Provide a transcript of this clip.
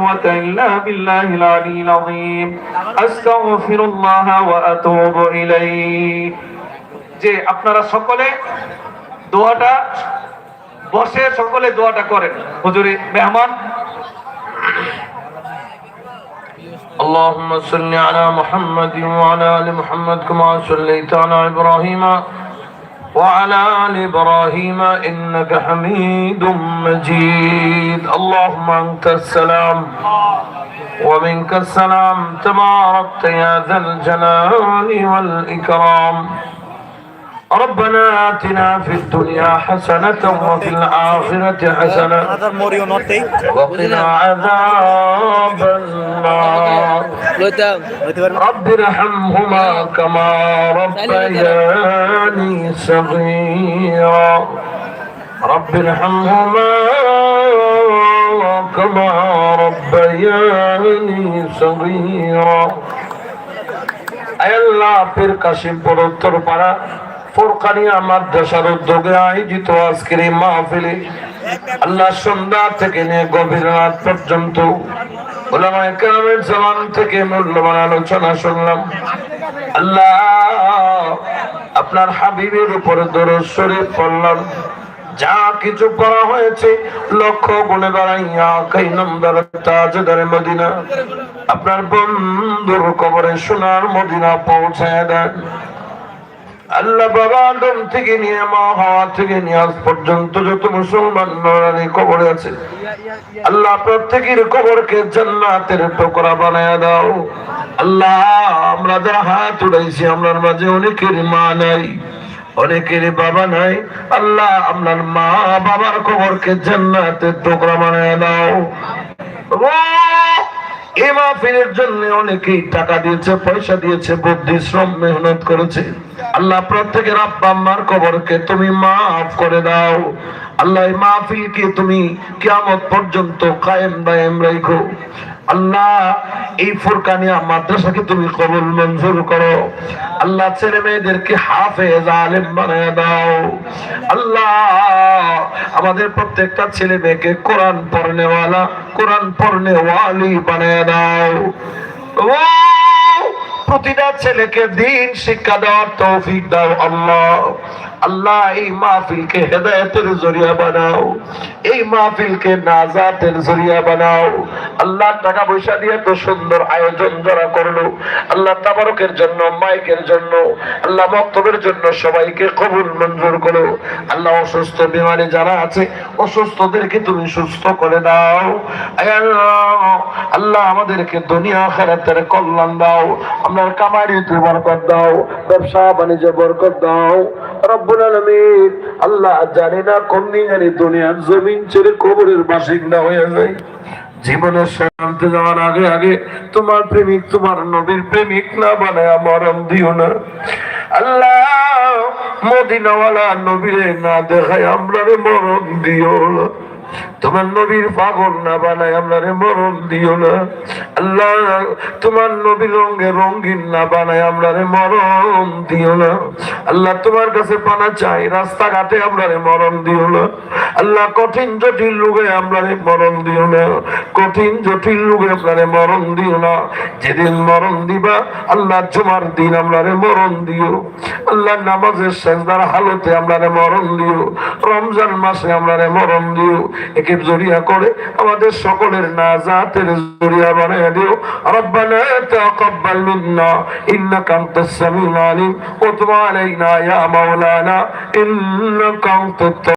قوة إلا بالله العلي العظيم أستغفر الله وأتوب إليه যে আপনারা সকলে দোয়াটা বসে সকলে দোয়াটা করেন হুজুরি মেহমান اللهم صل على محمد وعلى ال محمد كما صليت على ابراهيم وعلى آل إبراهيم إنك حميد مجيد. اللهم أنت السلام ومنك السلام تباركت يا ذا الجلال والإكرام. ربنا آتنا في الدنيا حسنة وفي الآخرة حسنة. وقنا عذاب النار. লইতাম লইতে পারবেন رب ارحمهما كما ربياني صغيرا رب ارحمهما كما ربياني صغيرا আয় আল্লাহ পীর কাশিমপুর উত্তরপাড়া ফোরকানিয়া মাদ্রাসার উদ্যোগে আয়োজিত আজকের এই মাহফিলে আল্লাহ সন্ধ্যা থেকে নিয়ে গভীর রাত পর্যন্ত থেকে মূল্যবান আলোচনা শুনলাম। আল্লাহ, আপনার হাবিবের উপরে পড়লাম। যা কিছু করা হয়েছে, লক্ষ গুণে মদিনা। আপনার বন্ধুর কবরে সোনার মদিনা পৌঁছায় দেন। আল্লাহ বাবা আদম থেকে নিয়ে, মা হওয়া থেকে নিয়ে, আজ পর্যন্ত যত মুসলমান নরানি কবরে আছে, আল্লাহ প্রত্যেকের কবরকে জান্নাতের টুকরা বানায় দাও। আল্লাহ, আমরা যারা হাত উড়াইছি আমরার মাঝে অনেকের মা নাই, অনেকের বাবা নাই। আল্লাহ আপনার মা বাবার কবরকে জান্নাতের টুকরা বানায় দাও। এই মাহফিলের জন্য অনেকেই টাকা দিয়েছে, পয়সা দিয়েছে, বুদ্ধি, শ্রম, মেহনত করেছে। আল্লাহ প্রত্যেকের আব্বা আম্মার কবরকে তুমি মাফ করে দাও। আল্লাহ এই মাহফিলকে তুমি কিয়ামত পর্যন্ত কায়েম দায়েম রাখো আল্লাহ, এই ফুরকানিয়া মাদ্রাসাকে তুমি কবুল মঞ্জুর করো। আল্লাহ, ছেলে মেয়েদেরকে হাফেজ, আলেম বানায় দাও। আল্লাহ, আমাদের প্রত্যেকটা ছেলে মেয়েকে কোরআন পড়নেওয়ালা, কোরআন পড়নেওয়ালি বানায় দাও। ও প্রতিটা ছেলেকে দিন শিক্ষা দেওয়ার তৌফিক দাও আল্লাহ। আল্লাহ, এই মাহফিলকে হেদায়তের জরিয়া বানাও। এই মাহফিলকে নাজাতের জরিয়া বানাও। আল্লাহ টাকা পয়সা দিয়ে তো সুন্দর আয়োজন যারা করল। আল্লাহ, তাবারকের জন্য, মাইকের জন্য, আল্লাহ, বক্তব্যের জন্য সবাইকে কবুল মঞ্জুর করো। আল্লাহ, অসুস্থ বিমানে যারা আছে, অসুস্থদেরকে তুমি সুস্থ করে দাও। আল্লাহ আল্লাহ আমাদেরকে দুনিয়া খেরাতের কল্যাণ দাও আপনার কামারিতে বরকত দাও, ব্যবসা বাণিজ্য বরকত দাও। রব্বুল আলামিন, আল্লাহ জানি না কোন দিন দুনিয়ার জমিন ছেড়ে কবরের বাসিন্দা হয়ে যায়। জীবনের শান্তি যাওয়ার আগে আগে তোমার প্রেমিক তোমার নবীর প্রেমিক না বানায় মরণ দিও না। আল্লাহ মদিনাওয়ালা নবীরে না দেখায় আমরা রে মরণ দিও না। তোমার নবীর পাগল না বানায় আপনারে মরণ দিও না। আল্লাহ, তোমার নবীর রঙে রঙিন না বানায় আপনারে মরণ দিও না। আল্লাহ, তোমার কাছে পানা চাই, রাস্তাঘাটে আপনারে মরণ দিও না। আল্লাহ, কঠিন জটিল রোগে আপনারে মরণ দিও না। কঠিন জটিল রোগে আপনারে মরণ দিও না। যেদিন মরণ দিবা, আল্লাহ, জুমার দিন আপনারে মরণ দিও। আল্লাহ, নামাজের শেষদার হালতে আপনারে মরণ দিও। রমজান মাসে আপনারে মরণ দিও। একে জরিয়া করে, আমাদের সকলের নাজাতের জরিয়া বানিয়ে দিও। রব্বানা তাকাব্বাল মিন্না, ইন্নাকা আনতাস সামিউল আলিম ওয়া তুব আলাইনা ইয়া মাওলানা, ইন্নাকা আনতাত